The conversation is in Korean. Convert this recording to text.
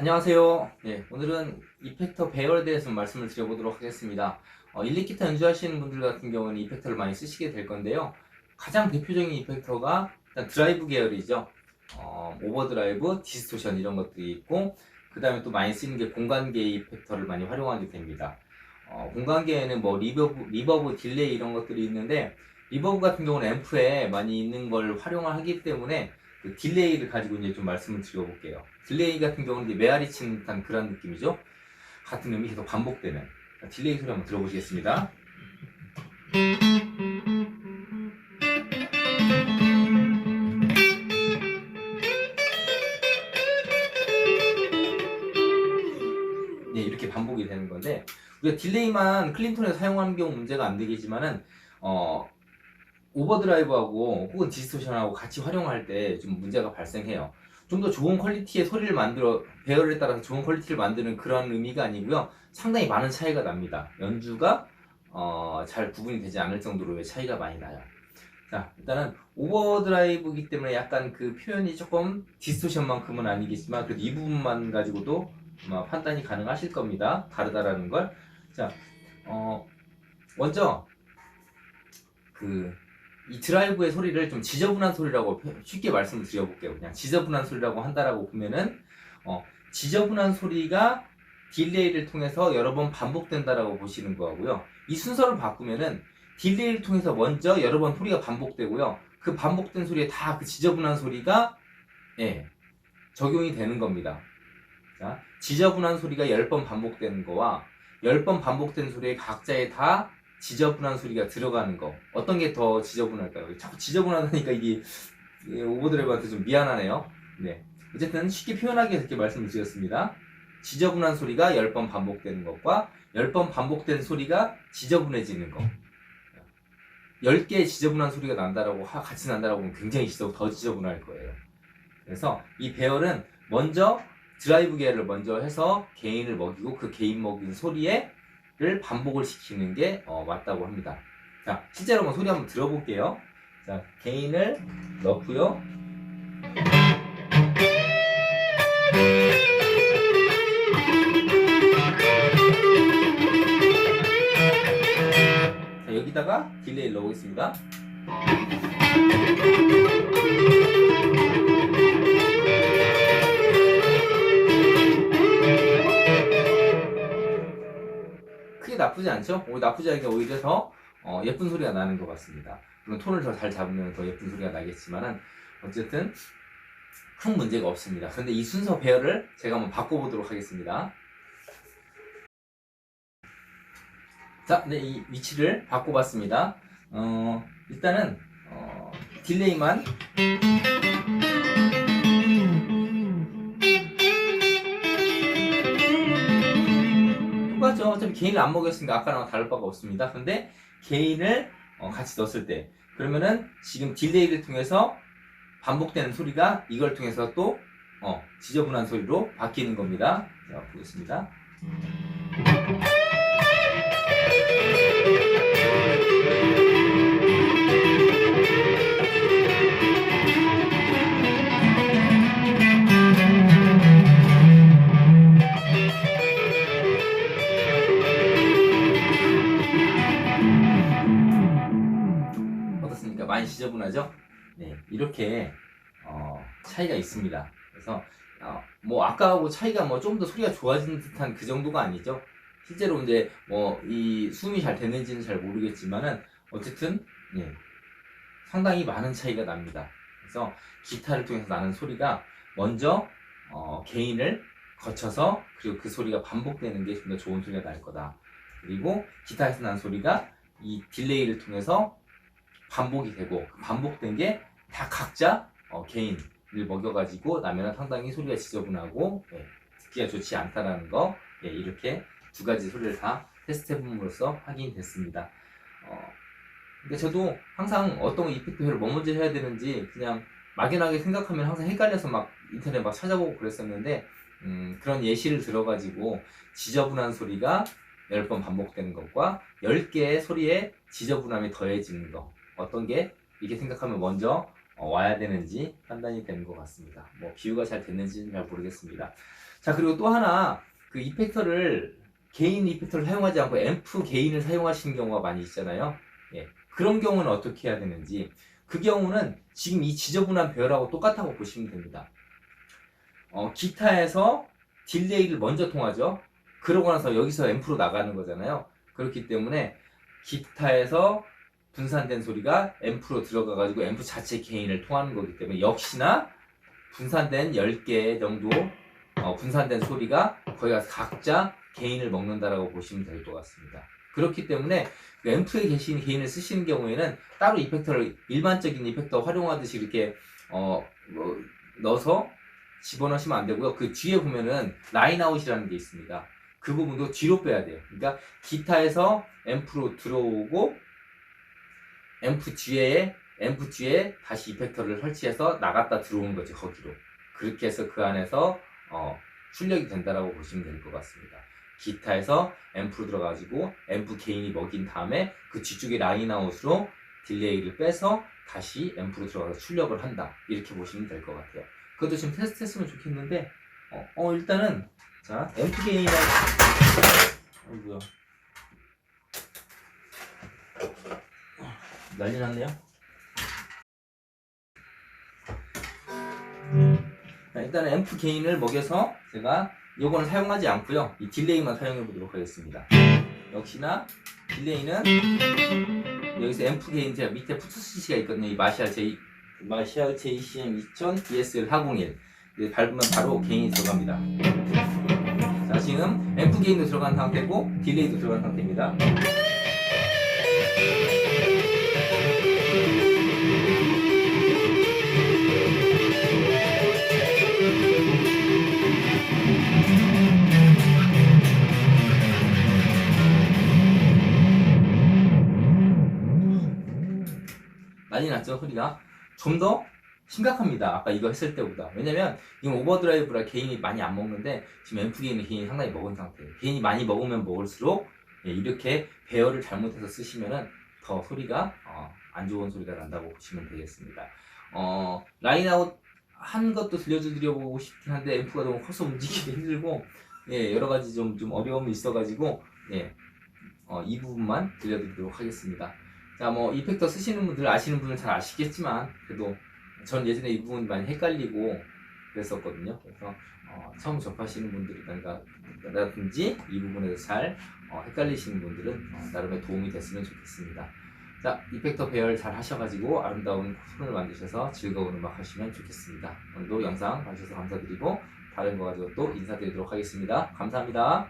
안녕하세요. 네, 오늘은 이펙터 배열에 대해서 말씀을 드려보도록 하겠습니다. 어, 일렉기타 연주하시는 분들 같은 경우는 이펙터를 많이 쓰시게 될 건데요. 가장 대표적인 이펙터가 일단 드라이브 계열이죠. 어, 오버드라이브, 디스토션 이런 것들이 있고 그 다음에 또 많이 쓰는 게 공간계 이펙터를 많이 활용하게 됩니다. 어, 공간계에는 뭐 리버브, 리버브, 딜레이 이런 것들이 있는데 리버브 같은 경우는 앰프에 많이 있는 걸 활용하기 때문에 그 딜레이를 가지고 이제 좀 말씀을 드려볼게요. 딜레이 같은 경우는 이제 메아리 치는 듯한 그런 느낌이죠. 같은 음이 계속 반복되는 딜레이 소리 한번 들어보시겠습니다. 네, 이렇게 반복이 되는 건데 우리가 딜레이만 클린톤에 사용하는 경우 문제가 안 되겠지만은 어 오버드라이브하고 혹은 디스토션하고 같이 활용할 때 좀 문제가 발생해요. 좀 더 좋은 퀄리티의 소리를 만들어 배열에 따라서 좋은 퀄리티를 만드는 그런 의미가 아니고요. 상당히 많은 차이가 납니다. 연주가 어, 잘 구분이 되지 않을 정도로의 차이가 많이 나요. 자, 일단은 오버드라이브이기 때문에 약간 그 표현이 조금 디스토션만큼은 아니겠지만 그래도 이 부분만 가지고도 아마 판단이 가능하실 겁니다. 다르다라는 걸. 자, 어, 먼저 그 이 드라이브의 소리를 좀 지저분한 소리라고 표- 쉽게 말씀을 드려볼게요. 그냥 지저분한 소리라고 한다라고 보면은 어, 지저분한 소리가 딜레이를 통해서 여러 번 반복된다라고 보시는 거고요. 이 순서를 바꾸면은 딜레이를 통해서 먼저 여러 번 소리가 반복되고요. 그 반복된 소리에 다 그 지저분한 소리가 예, 적용이 되는 겁니다. 자, 지저분한 소리가 10번 반복되는 거와 10번 반복된 소리에 각자에 다 지저분한 소리가 들어가는 거 어떤 게 더 지저분할까요? 자꾸 지저분하다니까 이게 예, 오버드라이브한테 좀 미안하네요. 네. 어쨌든 쉽게 표현하기 위해서 이렇게 말씀을 드렸습니다. 지저분한 소리가 10번 반복되는 것과 10번 반복된 소리가 지저분해지는 거. 10개의 지저분한 소리가 난다라고 하- 같이 난다라고 하면 굉장히 더 지저분할 거예요. 그래서 이 배열은 먼저 드라이브 계열을 먼저 해서 개인을 먹이고 그 개인 먹인 소리에 를 반복을 시키는 게 어, 맞다고 합니다. 자, 실제로 한번 소리 한번 들어볼게요. 자, 개인을 넣고요. 자, 여기다가 딜레이를 넣어보겠습니다. 나쁘지 않죠? 오히려 나쁘지 않게 오히려 더 어, 예쁜 소리가 나는 것 같습니다. 물론 톤을 더 잘 잡으면 더 예쁜 소리가 나겠지만은 어쨌든 큰 문제가 없습니다. 근데 이 순서 배열을 제가 한번 바꿔보도록 하겠습니다. 자, 네, 이 위치를 바꿔봤습니다. 어, 일단은 어, 딜레이만 똑같죠. 어차피 개인을 안 먹였으니까 아까랑 다를 바가 없습니다. 근데 개인을 어, 같이 넣었을 때 그러면은 지금 딜레이를 통해서 반복되는 소리가 이걸 통해서 또 어, 지저분한 소리로 바뀌는 겁니다. 자, 보겠습니다. 지저분하죠? 네, 이렇게 어, 차이가 있습니다. 그래서 어, 뭐 아까하고 차이가 뭐 좀 더 소리가 좋아지는 듯한 그 정도가 아니죠. 실제로 이제 뭐 이 숨이 잘 되는지는 잘 모르겠지만은 어쨌든 예, 상당히 많은 차이가 납니다. 그래서 기타를 통해서 나는 소리가 먼저 어, 개인을 거쳐서 그리고 그 소리가 반복되는 게 좀 더 좋은 소리가 날 거다. 그리고 기타에서 난 소리가 이 딜레이를 통해서 반복이 되고 그 반복된 게 다 각자 어, 개인을 먹여가지고 나면은 상당히 소리가 지저분하고 예, 듣기가 좋지 않다라는 거 예, 이렇게 두 가지 소리를 다 테스트해봄으로써 확인됐습니다. 어, 근데 저도 항상 어떤 이펙트를 뭐 먼저 해야 되는지 그냥 막연하게 생각하면 항상 헷갈려서 막 인터넷 막 찾아보고 그랬었는데 음, 그런 예시를 들어가지고 지저분한 소리가 10번 반복되는 것과 10개의 소리에 지저분함이 더해지는 거 어떤 게 이렇게 생각하면 먼저 어, 와야 되는지 판단이 되는 것 같습니다. 뭐 비유가 잘 됐는지는 잘 모르겠습니다. 자 그리고 또 하나 그 이펙터를 개인 이펙터를 사용하지 않고 앰프 개인을 사용하시는 경우가 많이 있잖아요. 예, 그런 경우는 어떻게 해야 되는지 그 경우는 지금 이 지저분한 배열하고 똑같다고 보시면 됩니다. 어, 기타에서 딜레이를 먼저 통하죠. 그러고 나서 여기서 앰프로 나가는 거잖아요. 그렇기 때문에 기타에서 분산된 소리가 앰프로 들어가가지고 앰프 자체 개인을 통하는 거기 때문에 역시나 분산된 10개 정도 어, 분산된 소리가 거기가 각자 개인을 먹는다라고 보시면 될 것 같습니다. 그렇기 때문에 그 앰프에 계신 개인을 쓰시는 경우에는 따로 이펙터를 일반적인 이펙터 활용하듯이 이렇게 어, 뭐, 넣어서 집어넣으시면 안 되고요. 그 뒤에 보면은 라인아웃이라는 게 있습니다. 그 부분도 뒤로 빼야 돼요. 그러니까 기타에서 앰프로 들어오고 앰프 뒤에 앰프 뒤에 다시 이펙터를 설치해서 나갔다 들어오는 거죠 거기로 그렇게 해서 그 안에서 어, 출력이 된다라고 보시면 될 것 같습니다. 기타에서 앰프로 들어가지고 앰프 개인이 먹인 다음에 그 뒤쪽에 라인아웃으로 딜레이를 빼서 다시 앰프로 들어가서 출력을 한다 이렇게 보시면 될 것 같아요. 그것도 지금 테스트 했으면 좋겠는데 어, 어, 일단은 자 앰프 개인이랑 어이구야 난리 났네요. 자, 일단 앰프 개인을 먹여서 제가 요거는 사용하지 않고요. 이 딜레이만 사용해 보도록 하겠습니다. 역시나 딜레이는 여기서 앰프 개인 제가 밑에 푸트스시가 있거든요. 이 마샬 J 마샬 JCM 2000 DSL 401 이제 밟으면 바로 개인이 들어갑니다. 자 지금 앰프 개인도 들어간 상태고 딜레이도 들어간 상태입니다. 난리 났죠 소리가? 좀 더 심각합니다. 아까 이거 했을 때보다. 왜냐면 이건 오버드라이브라 개인이 많이 안 먹는데 지금 앰프 개인이 개인이 상당히 먹은 상태예요. 개인이 많이 먹으면 먹을수록 예, 이렇게 배열을 잘못해서 쓰시면은 더 소리가 어, 안 좋은 소리가 난다고 보시면 되겠습니다. 어, 라인아웃 한 것도 들려드려보고 싶긴 한데 앰프가 너무 커서 움직이기 힘들고 예, 여러 가지 좀, 좀 어려움이 있어가지고 예, 어, 이 부분만 들려드리도록 하겠습니다 자, 뭐 이펙터 쓰시는 분들 아시는 분은 잘 아시겠지만 그래도 전 예전에 이 부분 많이 헷갈리고 그랬었거든요. 그래서 어, 처음 접하시는 분들이라든지 이 부분에서 잘 어, 헷갈리시는 분들은 어, 나름의 도움이 됐으면 좋겠습니다. 자, 이펙터 배열 잘 하셔가지고 아름다운 손을 만드셔서 즐거운 음악 하시면 좋겠습니다. 오늘도 영상 봐주셔서 감사드리고 다른 거 가지고 또 인사드리도록 하겠습니다. 감사합니다.